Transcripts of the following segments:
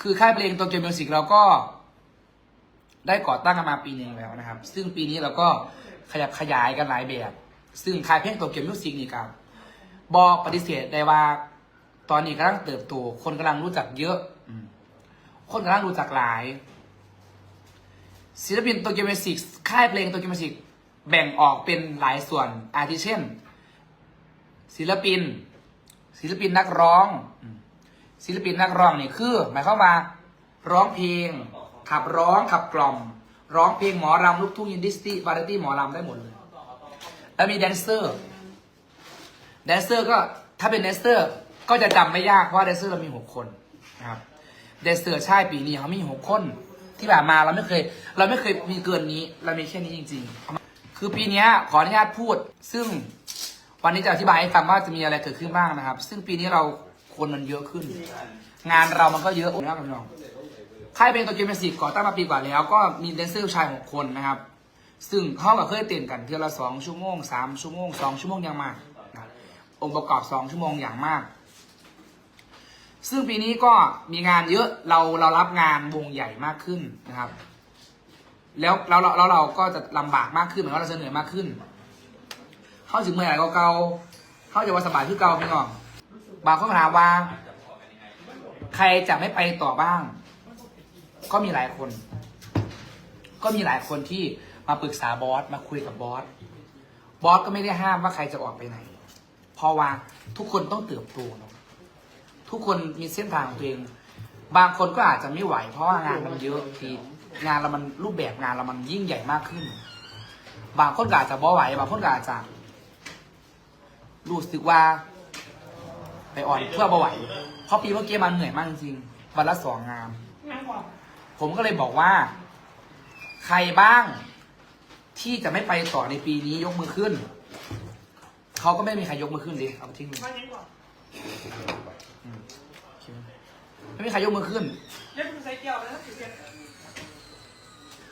คือค่ายเพลงโตเกียวมิวสิกเราก็ได้ก่อตั้งกันมาปีหนึ่งแล้วนะครับ ซึ่งปีนี้เราก็ขยับขยายกันหลายแบบ ซึ่งค่ายเพลงโตเกียวมิวสิกนี่ครับบอปฏิเสธได้ว่า ตอนนี้กำลังเติบโตคนกำลังรู้จักเยอะคนกำลังรู้จักหลาย ศิลปินโตเกียวมิวสิกค่ายเพลงโตเกียวมิวสิกแบ่งออกเป็นหลายส่วนอาทิเช่น ศิลปิน ศิลปินนักร้องอื ศิลปินนักร้องนี่คือ หมายความว่า ร้องเพลง ขับร้องขับกล่อม ร้องเพลงหมอรำลูกทุ่งยินดิสตี้วาไรตี้หมอรำได้หมดเลยแล้วมีแดนเซอร์แดนเซอร์ก็ถ้าเป็นแดนเซอร์ก็จะจำไม่ยากเพราะแดนเซอร์เรามีหกคนนะครับแดนเซอร์ใช่ปีนี้เขามีหกคนที่ผ่านมาเราไม่เคย เราไม่เคยมีเกินนี้ เรามีแค่นี้จริง ๆ คือปีนี้ขออนุญาตพูด ซึ่งวันนี้จะอธิบายให้ฟังว่าจะมีอะไรเกิดขึ้นบ้างนะครับ ซึ่งปีนี้เรา คนมันเยอะขึ้น งานเรามันก็เยอะนะครับพี่น้องค่ายเพลงโตเกียวมิวสิกก่อตั้งมาปีกว่าแล้ว ก็มีแดนเซอร์ชายหกคนนะครับ ซึ่งเขาก็เคยเต้นกันเทือละสองชั่วโมงสามชั่วโมงสองชั่วโมงอย่างมากนะองค์ประกอบสองชั่วโมงอย่างมาก ซึ่งปีนี้ก็มีงานเยอะเราเรารับงานวงใหญ่มากขึ้นนะครับ แล้วเราเราเราเราก็จะลำบากมากขึ้นเหมือนว่าเราจะเหนื่อยมากขึ้น เข้าถึงเมื่อไหร่ก็เก่าเข้าจะว่าสบายคือเก่าพี่น้อง บางคนถามว่า ใครจะไม่ไปต่อบ้าง ก็มีหลายคน ก็มีหลายคนที่มาปรึกษาบอสมาคุยกับบอสบอสก็ไม่ได้ห้ามว่าใครจะออกไปไหน เพราะว่าทุกคนต้องเติบโตเนอะทุกคนมีเส้นทางของตัวเอง บางคนก็อาจจะไม่ไหว เพราะว่างานมันเยอะทีงานเรามันรูปแบบงานเรามันยิ่งใหญ่มากขึ้น บางคนก็อาจจะบ่ไหว บางคนก็อาจจะรู้สึกว่า ไปอ่อนเพื่อบ่ไหวเพราะปีเมื่อกี้มันเหนื่อยมากจริงๆวันละสองงานผมก็เลยบอกว่า ใครบ้างที่จะไม่ไปต่อในปีนี้ยกมือขึ้น เขาก็ไม่มีใครยกมือขึ้นดิเอาไปทิ้งเลยอืมโอเคไม่มีใครยกมือขึ้น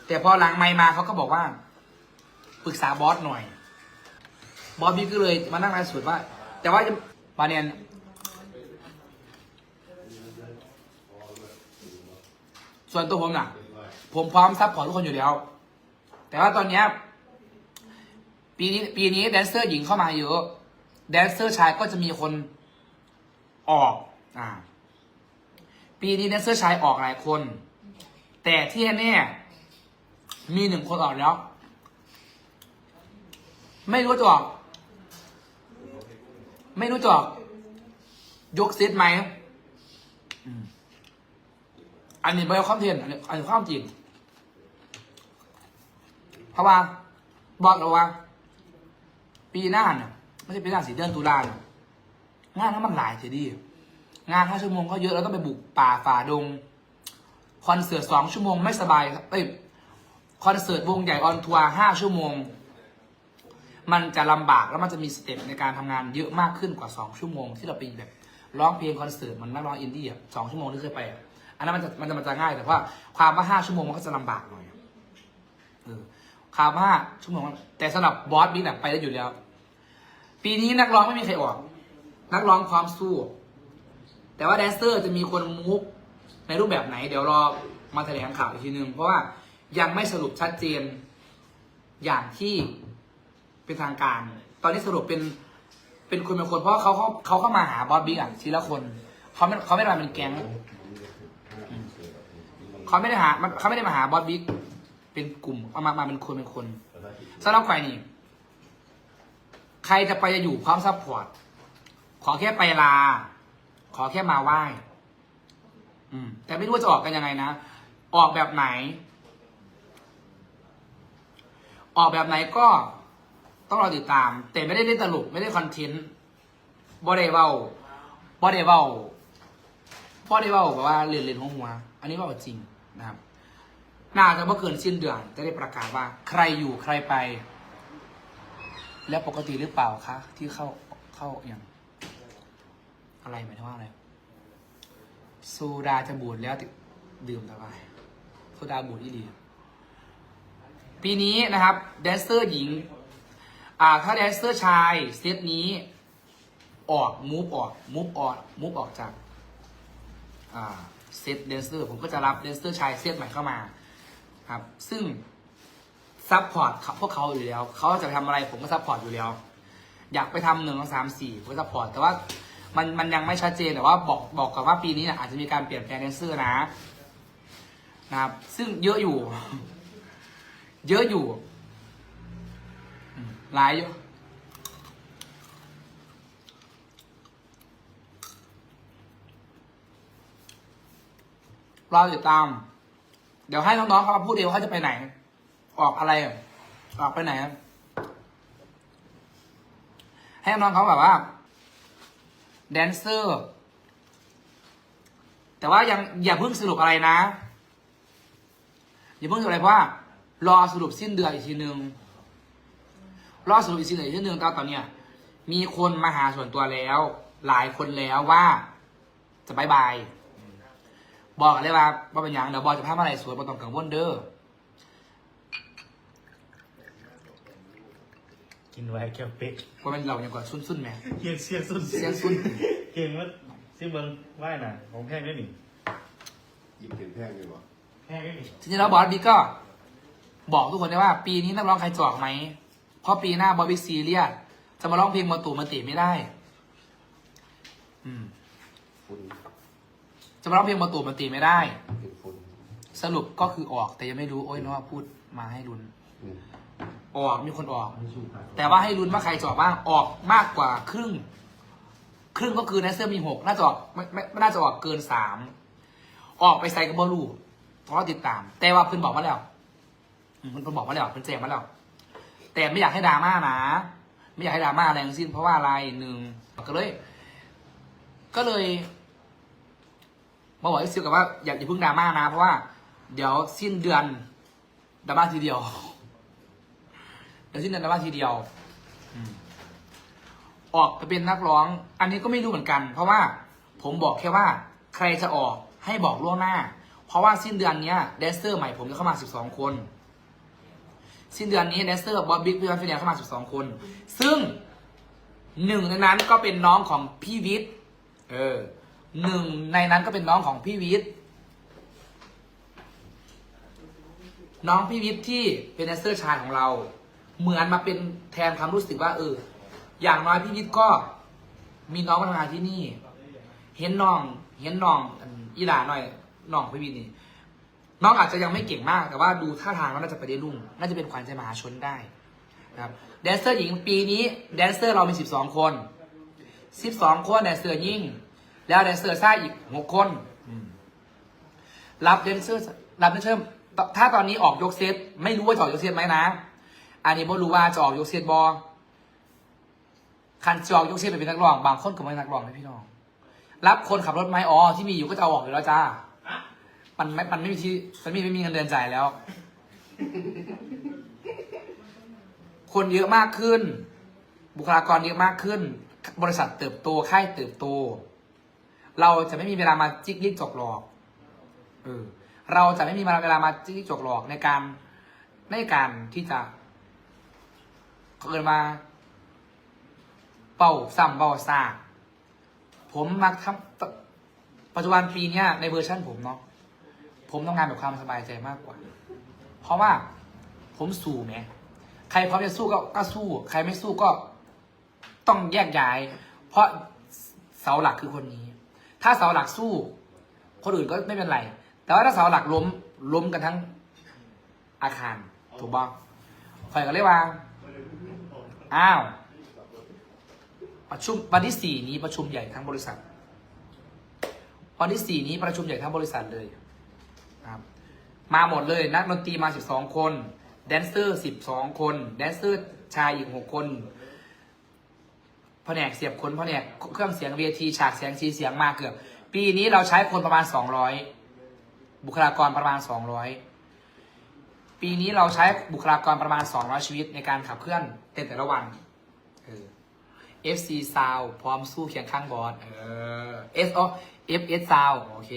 แต่พอหลังไม่มาเขาก็บอกว่าปรึกษาบอสหน่อย บอสพี่ก็เลยมานั่งรายสุดว่า แต่ว่ามาเนียน ส่วนตัวผมน่ะ ผมพร้อมซัพพอร์ตทุกคนอยู่แล้ว แต่ว่าตอนเนี้ยปีนี้ปีนี้แดนเซอร์หญิงเข้ามาเยอะแดนเซอร์ชายก็จะมีคนออกอ่าปีนี้แดนเซอร์ชายออกหลายคน แต่ที่แน่ๆมีหนึ่งคนออกแล้ว ไม่รู้จะออก ไม่รู้จะออกยกเซตไหมอืม อันนี้เป็นความเทียนอันนี้อันนี้ความจริงเพราะว่าบอกเราว่า ปีหน้าเนี่ยไม่ใช่ปีหน้าสีเดือนตุลาเนี่ยงานนั้นมันหลายทีดี งานห้าชั่วโมงก็เยอะเราต้องไปบุกป่าฝ่าดง คอนเสิร์ตสองชั่วโมงไม่สบายครับเอ้ยคอนเสิร์ตวงใหญ่ออนทัวร์ห้าชั่วโมง มันจะลำบากแล้วมันจะมีสเต็ปในการทำงานเยอะมากขึ้นกว่าสองชั่วโมง ที่เราไปแบบร้องเพลงคอนเสิร์ตมันนักร้องอินดี้อะสองชั่วโมงที่เคยไปอะ อันนั้นมันจะมันจะมันจะง่ายแต่ว่า ความว่าห้าชั่วโมงมันก็จะลำบากหน่อยเออความว่าชั่วโมงแต่สำหรับบอสบิ๊กแบบไปได้อยู่แล้ว ปีนี้นักร้องไม่มีใครออก นักร้องพร้อมสู้ แต่ว่าแดนเซอร์จะมีคนมุกในรูปแบบไหน เดี๋ยวรอมาแถลงข่าวอีกทีนึงเพราะว่ายังไม่สรุปชัดเจนอย่างที่เป็นทางการ ตอนนี้สรุปเป็นเป็นคนเป็นคนเพราะเขาเขาเขาเข้ามาหาบอสบิ๊กอะทีละคนเขาไม่เขาไม่ได้มาเป็นแก๊ง เขาไม่ได้หามันเขาไม่ได้มาหาบอสบิ๊กเป็นกลุ่มเอามามาเป็นคนเป็นคนสำหรับใครนี่ ใครจะไปจะอยู่พร้อมซัพพอร์ตขอแค่ไปลา ขอแค่มาไหว้อืม แต่ไม่รู้ว่าจะออกกันยังไงนะ ออกแบบไหน ออกแบบไหนก็ต้องรอติดตาม แต่ไม่ได้เล่นตลกไม่ได้คอนเทนต์บอดเว้าบอดเว้าบอดเว้าแบบว่าเรียนเรียนหัวหัว อันนี้เว่าจริง นะครับน่าจะเมื่อเกินสิ้นเดือน จะได้ประกาศว่า ใครอยู่ใครไป แล้วปกติหรือเปล่าคะที่เข้าเข้าอย่าง อะไรหมายถึงว่าอะไรโซดาจะบูดแล้วติดื่มต่อไปโซดาบูดที่ดีปีนี้นะครับ แดนเซอร์หญิง อ่า ถ้าแดนเซอร์ชายเซตนี้ออกมูฟออกมูฟออกมูฟออกจาก อ่า เซตแดนเซอร์ผมก็จะรับแดนเซอร์ชายเซตใหม่เข้ามาครับ ซึ่งซัพพอร์ตพวกเขาอยู่แล้ว เขาจะไปทำอะไรผมก็ซัพพอร์ตอยู่แล้ว อยากไปทำหนึ่งสองสามสี่ผมก็ซัพพอร์ตแต่ว่ามันมันยังไม่ชัดเจนแต่ว่าบอกบอกก่อนว่าปีนี้นี่ยอาจจะมีการเปลี่ยนแปลงแดนเซอร์นะนะครับ ซึ่งเยอะอยู่ เยอะอยู่หลายอยู่ ราติดตาม เดี๋ยวให้น้องๆเขามาพูดเองว่าเขาจะไปไหน ออกอะไร ออกไปไหน ให้น้องเขาแบบว่า แดนเซอร์ แต่ว่ายังอย่าเพิ่งสรุปอะไรนะ อย่าเพิ่งสรุปอะไรเพราะว่ารอสรุปสิ้นเดือนอีกทีนึง รอสรุปอีกทีหนึ่งอีกทีนึงตอนตอนเนี้ยมีคนมาหาส่วนตัวแล้ว หลายคนแล้วว่าจะบายบาย บอกกันเลยว่าว่าเป็นหยังเดี๋ยวบอกจะพามาอะไรสวยบนตรงกังวลเด้อกินไว้แก้วเป็กว่าเป็นเราอย่างก่อนซุ่นๆไหมเฮียเสียสุดเสียสุด เก่งว่าซิเบิงไหว้น่ะของแพงได้หนิหยิบถึงแพงเลยวะแพงได้หนิทีนี้แล้วบอสบิ๊กก็ บอกทุกคนได้ว่า ปีนี้นักร้องใครจอกไหมเพราะปีหน้าบอสบิ๊กซีเรียสจะมาร้องเพลงมาตู่มาติไม่ได้ อืมฝุ่น จะมาร้องเพลงมาตู่มาติไม่ได้เป็นฝุ่นสรุปก็คือออกแต่ยังไม่รู้โอ้ยน้องพูดมาให้ลุ้น อืมออกมีคนออกไม่ชูปากแต่ว่าให้ลุ้นว่าใครจะออกบ้างออกมากกว่าครึ่ง ครึ่งก็คือในเสื้อมีหกน่าจะออกไม่ไม่ไม่น่าจะออกเกินสามออกไปใส่กับบอลูเพราะติดตาม แต่ว่าเพิ่นบอกมาแล้วอืมเพิ่นบอกมาแล้วเพิ่นแจ้งมาแล้ว แต่ไม่อยากให้ดราม่านะ ไม่อยากให้ดราม่าอะไรทั้งสิ้นเพราะว่าอะไรหนึ่งก็เลย ก็เลย มาบอกไอ้ซิวกับว่าอย่าอย่าเพิ่งดราม่านะ เพราะว่า เดี๋ยวสิ้นเดือนดราม่าทีเดียว เดี๋ยวสิ้นเดือนดราม่าทีเดียวออกไปเป็นนักร้อง อันนี้ก็ไม่รู้เหมือนกัน เพราะว่าผมบอกแค่ว่า ใครจะออกให้บอกล่วงหน้า เพราะว่าสิ้นเดือนเนี้ยแดนเซอร์ใหม่ผมจะเข้ามา12คน สิ้นเดือนนี้แดนเซอร์บอบบิ๊กพี่วันฟิเนียเข้ามา12คน ซึ่งหนึ่งในนั้นก็เป็นน้องของพี่วิทย์เออ หนึ่งในนั้นก็เป็นน้องของพี่วิทย์น้องพี่วิทย์ที่เป็นแดนเซอร์ชายของเรา เหมือนมาเป็นแทนความรู้สึกว่าเออ อย่างน้อยพี่วิทย์ก็มีน้องมาทำงานที่นี่ เห็นน้อง เห็นน้องอีหลาหน่อยน้องพี่วิทย์นี่น้องอาจจะยังไม่เก่งมาก แต่ว่าดูท่าทางแล้วน่าจะไปได้รุ่ง น่าจะเป็นขวัญใจมหาชนได้นะครับแดนเซอร์หญิงปีนี้แดนเซอร์เรามี 12 คน 12 คนแดนเซอร์ยิ่ง แล้วแดนเซอร์ซ่าอีก6คนอืมรับแดนเซอร์รับแดนเซอร์ถ้าตอนนี้ออกยกเซตไม่รู้ว่าจะออกยกเซตไหมนะ อันนี้ไม่รู้ว่าจะออกยกเซตบอคันจะออกยกเซตไปเป็นนักร้อง บางคนก็ไม่เป็นนักร้องนะพี่น้อง รับคนขับรถไหมอ๋อที่มีอยู่ก็จะเอาออกอยู่แล้วจ้า มันไม่ มันไม่มีที่มันไม่ไม่มีเงินเดือนจ่ายแล้ว คนเยอะมากขึ้น บุคลากรเยอะมากขึ้น บริษัทเติบโตค่ายเติบโต เราจะไม่มีเวลามาจิกลิกจกหลอกเออเราจะไม่มีเวลามาจิกลิกจกหลอกในการในการที่จะเกิดมาเป่าซ้ำเป่าซากผมมักทำปัจจุบันปีเนี้ยในเวอร์ชั่นผมเนาะผมต้องงานแบบความสบายใจมากกว่า เพราะว่าผมสู้ไงใครพร้อมจะสู้ก็ก็สู้ ใครไม่สู้ก็ต้องแยกย้าย เพราะเสาหลักคือคนนี้ ถ้าเสาหลักสู้ คนอื่นก็ไม่เป็นไร แต่ว่าถ้าเสาหลักล้มล้มกันทั้งอาคาร ถูกบ้างไฟก็เลยว่าอ้าวประชุมวันที่สี่นี้ประชุมใหญ่ทั้งบริษัทวันที่สี่นี้ประชุมใหญ่ทั้งบริษัทเลยครับมาหมดเลยนักดนตรีมาสิบสองคน แดนเซอร์สิบสองคน แดนเซอร์ชายอีกหกคน แผนกเสียบคนแผนกเครื่องเสียงเวทีฉากเสียงสีเสียงมาเกือบ ปีนี้เราใช้คนประมาณสองร้อยบุคลากรประมาณสองร้อยปีนี้เราใช้บุคลากรประมาณสองร้อยชีวิตในการขับเคลื่อนเต้นแต่ละวันเออ FC Sound พร้อมสู้เคียงข้างบอสเออ S อ๋อ FS Sound โอเค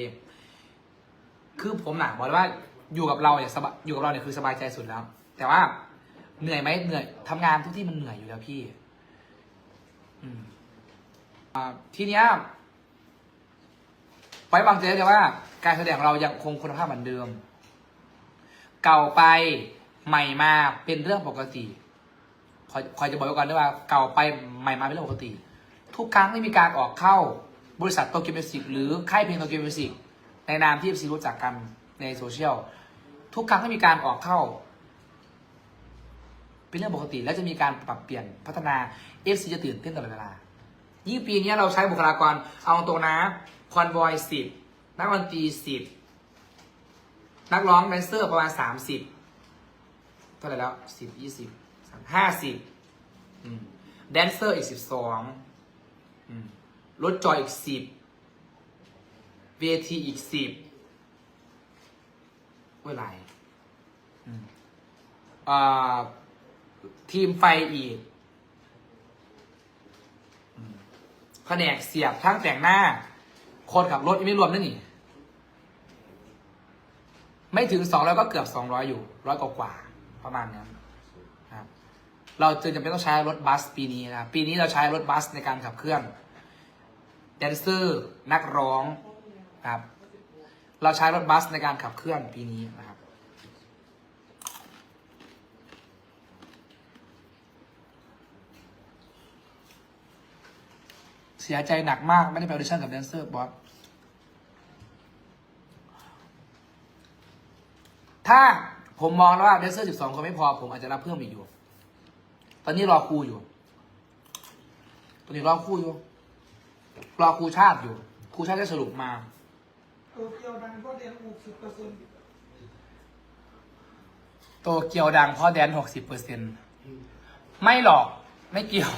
คือผมหนักบอกเลยว่าอยู่กับเราเนี่ยสบายอยู่กับเราเนี่ยคือสบายใจสุดแล้ว แต่ว่าเหนื่อยไหมเหนื่อยทำงานทุกที่มันเหนื่อยอยู่แล้วพี่ ทีเนี้ยไว้วางใจเลยว่า การแสดงเรายังคงคุณภาพเหมือนเดิม เก่าไปใหม่มาเป็นเรื่องปกติคอยคอยจะบอกไว้ก่อนด้วยว่า เก่าไปใหม่มาเป็นเรื่องปกติ ทุกครั้งที่มีการออกเข้าบริษัทโตเกียวมิวสิกหรือค่ายเพลงโตเกียวมิวสิกในนามที่ซีรู้จักกันในโซเชียลทุกครั้งที่มีการออกเข้า เป็นเรื่องปกติ และจะมีการปรับเปลี่ยนพัฒนา FC จะตื่นเต้นตลอดเวลา ยิ่งปีนี้เราใช้บุคลากรเอาตรงนะคอนวอยสิบนักดนตรีสิบนักร้องแดนเซอร์ประมาณสามสิบเท่าไหร่แล้วสิบยี่สิบห้าสิบแดนเซอร์อีกสิบสองรถจอยอีกสิบเวทีอีกสิบเมื่อไหร่อ่า ทีมไฟอีกแผนกเสียบทั้งแต่งหน้า คนขับรถยังไม่รวมนั่นนี่ ไม่ถึงสองร้อยก็เกือบสองร้อยอยู่ร้อยกว่าประมาณนั้นครับ เราจึงจำเป็นต้องใช้รถบัสปีนี้นะครับปีนี้เราใช้รถบัสในการขับเคลื่อนแดนเซอร์นักร้องครับ เราใช้รถบัสในการขับเคลื่อนปีนี้นะครับ สียใจหนักมาก ไม่ได้ไปออดิชั่นกับแดนเซอร์บอสถ้าผมมองแล้วว่าแดนเซอร์ 12 คนไม่พอ ผมอาจจะรับเพิ่มอีกอยู่ ตอนนี้รอครูอยู่ ตอนนี้รอครูอยู่ รอครูชาติอยู่ ครูชาติจะสรุปมาโตเกียวดังก็เรียนหกสิบเปอร์เซ็นต์โตเกียวดังเพราะแดน60%ไม่หรอก ไม่เกี่ยว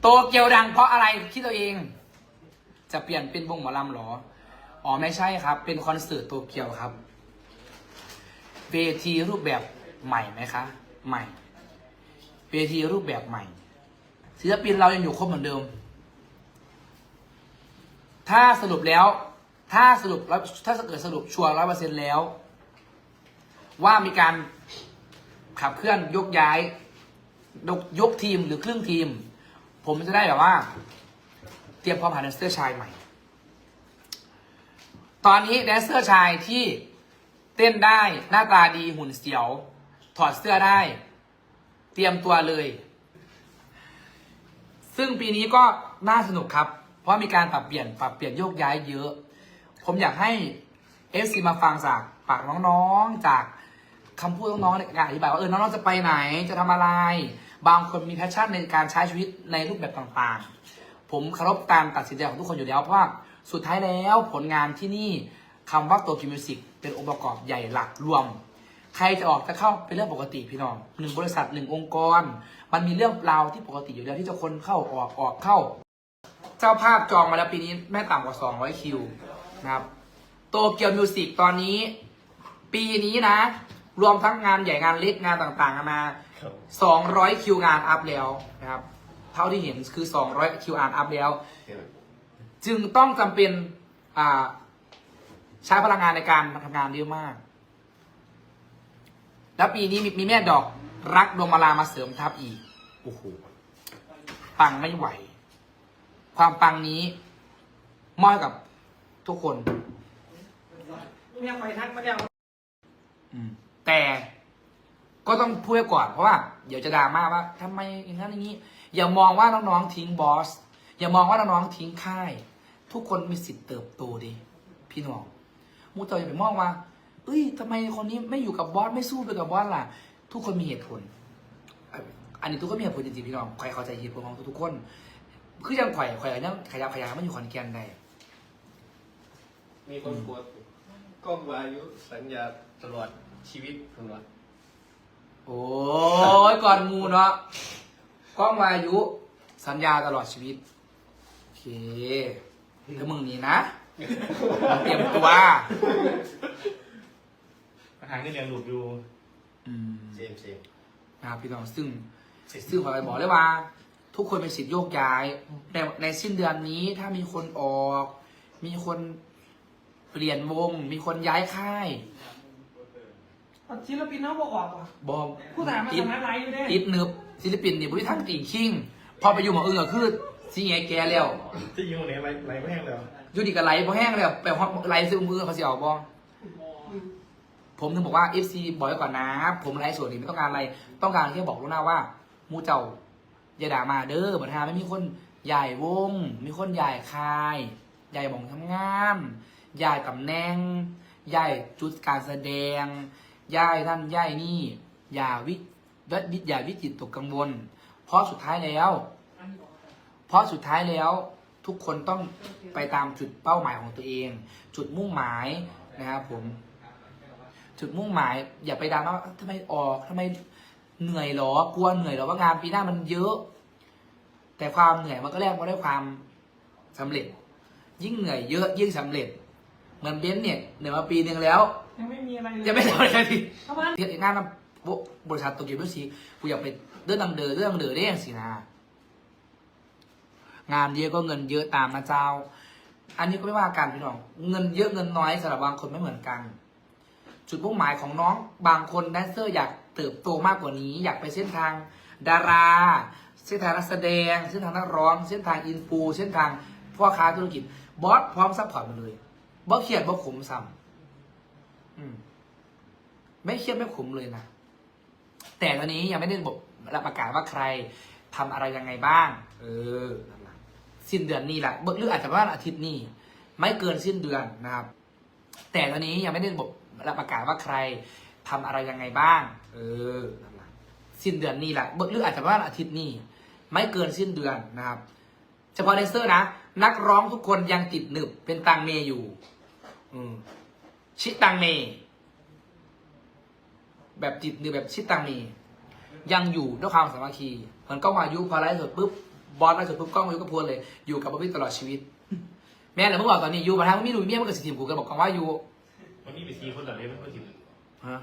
โตเกียวดังเพราะอะไรคิดตัวเอง จะเปลี่ยนเป็นวงหมอลำหรอ อ๋อไม่ใช่ครับ เป็นคอนเสิร์ตโตเกียวครับ เวทีรูปแบบใหม่ไหมคะ ใหม่ เวทีรูปแบบใหม่ศิลปินเรายังอยู่ครบเหมือนเดิม ถ้าสรุปแล้ว ถ้าสรุปแล้วถ้าเกิดสรุปชัวร์ร้อยเปอร์เซ็นแล้ว ว่ามีการขับเคลื่อนยกย้ายยกยกทีมหรือครึ่งทีม ผมจะได้แบบว่า เตรียมพร้อมหาแดนเซอร์ชายใหม่ ตอนนี้แดนเซอร์ชายที่เต้นได้หน้าตาดีหุ่นเสียว ถอดเสื้อได้ เตรียมตัวเลย ซึ่งปีนี้ก็น่าสนุกครับ เพราะมีการปรับเปลี่ยนปรับเปลี่ยนโยกย้ายเยอะ ผมอยากให้เอฟซีมาฟังจากปากน้องๆจากคำพูดน้องๆในการอธิบายว่าเออน้องๆจะไปไหนจะทำอะไร บางคนมีแพชชั่นในการใช้ชีวิตในรูปแบบต่างๆ ผมเคารพการตัดสินใจของทุกคนอยู่แล้วเพราะว่าสุดท้ายแล้วผลงานที่นี่คำว่าตัวกิมิวสิกเป็นองค์ประกอบใหญ่หลักรวม ใครจะออกจะเข้าเป็นเรื่องปกติพี่น้องหนึ่งบริษัทหนึ่งองค์กร มันมีเรื่องราวที่ปกติอยู่แล้วที่จะคนเข้าออกออกเข้า เจ้าภาพจองมาแล้วปีนี้ไม่ต่ำกว่า 200 คิวนะครับโตเกียวมิวสิกตอนนี้ ปีนี้นะ รวมทั้งงานใหญ่งานเล็กงานต่างๆนานาครับ200 คิวงานอัพแล้วนะครับ เท่าที่เห็นคือ 200 คิวงานอัพแล้วแค่นั้นจึงต้องจำเป็นอ่าใช้พลังงานในการทำงานเยอะมาก แล้วปีนี้มีมีแม่ดอกรักดวงมาลามาเสริมทัพอีก โอ้โห ปังไม่ไหว ความปังนี้มอบให้กับทุกคนเมียไฟทักมาแล้วอืม แต่ก็ต้องพูดไว้ก่อนเพราะว่าเดี๋ยวจะดราม่าว่าทำไมอย่างนั้นอย่างนี้ อย่ามองว่าน้องๆทิ้งบอส อย่ามองว่าน้องๆทิ้งค่าย ทุกคนมีสิทธิ์เติบโตดิพี่น้องมูเตอร์อย่าไปมองว่าเอ้ยทำไมคนนี้ไม่อยู่กับบอสไม่สู้ไปกับบอสล่ะ ทุกคนมีเหตุผล อันนี้ทุกคนมีเหตุผลจริงๆพี่น้องใครเข้าใจเหตุผลของทุกๆคน คือยังข่อยข่อยยังขยับขยายมันอยู่ขอนแก่นได้มีคนกดกล้องวายุสัญญาตลอด ชีวิตคุณวะโอ้ยก่อนงูเนาะกล้องวายุสัญญาตลอดชีวิต โอเคถ้ามึงนี้นะ เตรียมตัวอาหารที่เรียนหลุดอยู่อืมเซมเซมนะครับพี่น้องซึ่ง ซึ่งขอไปบอกเลยว่า ทุกคนเป็นสิทธิ์โยกย้ายในในสิ้นเดือนนี้ถ้ามีคนออก มีคนเปลี่ยนวง มีคนย้ายค่าย ศิลปินเขาบอกออกว่ะบอมผู้ถามมาติดทำอะไรอยู่เด้ติดหนึบศิลปินเนี่ยบริทั้งติ่งคิงพอไปอยู่หมองอื่นก็คือซีไงแกแล้วที่ยิงคนนี้ไรไรไม่แห้งเลยเหรออยู่ดีกับไหลพอแห้งเลยแบบไปฮอตไหลซื้อมือเขาเสียออกบอผมถึงบอกว่า FC บอกไว้ก่อนนะ ผมไลฟ์สดนี่ไม่ต้องการอะไร ต้องการแค่บอกลูกหน้าว่าหมูเจ้าอย่าด่ามาเด้อบัตรหาไม่มีคนใหญ่วง มีคนใหญ่คาย ใหญ่หมองทำงาน ใหญ่ตำแหน่ง ใหญ่จุดการแสดง ใหญ่นั่นใหญ่นี่ อย่าวิวิวิอย่าวิจิตตกกังวล เพราะสุดท้ายแล้ว เพราะสุดท้ายแล้วทุกคนต้องไปตามจุดเป้าหมายของตัวเอง จุดมุ่งหมายนะครับผม จุดมุ่งหมาย อย่าไปดราม่าว่าทำไมออกทำไมเหนื่อยหรอกลัวเหนื่อยหรอว่างานปีหน้ามันเยอะ แต่ความเหนื่อยมันก็แลกมาด้วยความสำเร็จ ยิ่งเหนื่อยเยอะยิ่งสำเร็จ เหมือนเบนเนี่ยเหนื่อยมาปีหนึ่งแล้ว ยังไม่มีอะไรเลยยังไม่ทำอะไรเลยทีเพราะว่าเทียบงานนำบริษัทโตเกียวมิวสิกูอยากไปเดินนำเดินเรื่องเดินได้ยังสินะงานเยอะก็เงินเยอะตามนะเจ้า อันนี้ก็ไม่ว่ากันพี่น้อง เงินเยอะเงินน้อยสำหรับบางคนไม่เหมือนกัน จุดมุ่งหมายของน้องบางคนแดนเซอร์อยากเติบโตมากกว่านี้ อยากไปเส้นทางดารา เส้นทางนักแสดง เส้นทางนักร้อง เส้นทางอินฟูเส้นทางพ่อค้าธุรกิจ บอสพร้อมซัพพอร์ตมาเลยบอสเครียดบอสขมซ้ำอืม ไม่เครียดไม่ขมเลยนะ แต่ตอนนี้ยังไม่ได้บอกประกาศว่าใครทำอะไรยังไงบ้าง เออสิ้นเดือนนี้แหละหรืออาจจะว่าอาทิตย์นี้ ไม่เกินสิ้นเดือนนะครับ แต่ตอนนี้ยังไม่ได้บอกรับประกาศว่าใครทำอะไรยังไงบ้าง เออสิ้นเดือนนี้แหละหรืออาจจะว่าอาทิตย์นี้ ไม่เกินสิ้นเดือนนะครับ เฉพาะแดนเซอร์นะ นักร้องทุกคนยังติดหนึบเป็นตังเมอยู่ อืม ชิตังเม แบบจิตหรือแบบชิดตังมียังอยู่ด้วยความสามัคคีเหมือนกล้องวายุพอไลฟ์สดปุ๊บบอสไลฟ์สดปุ๊บกล้องวายุก็พูดเลย อยู่กับบ๊อบบี้ตลอดชีวิต แม่แล้วเมื่อวานตอนนี้อยู่มาทางไม่รู้เมียมันก็สิทีมกูก็บอกกล้องว่าอยู่วันนี้ไปซีคนหลังเลยมันก็สิบฮะ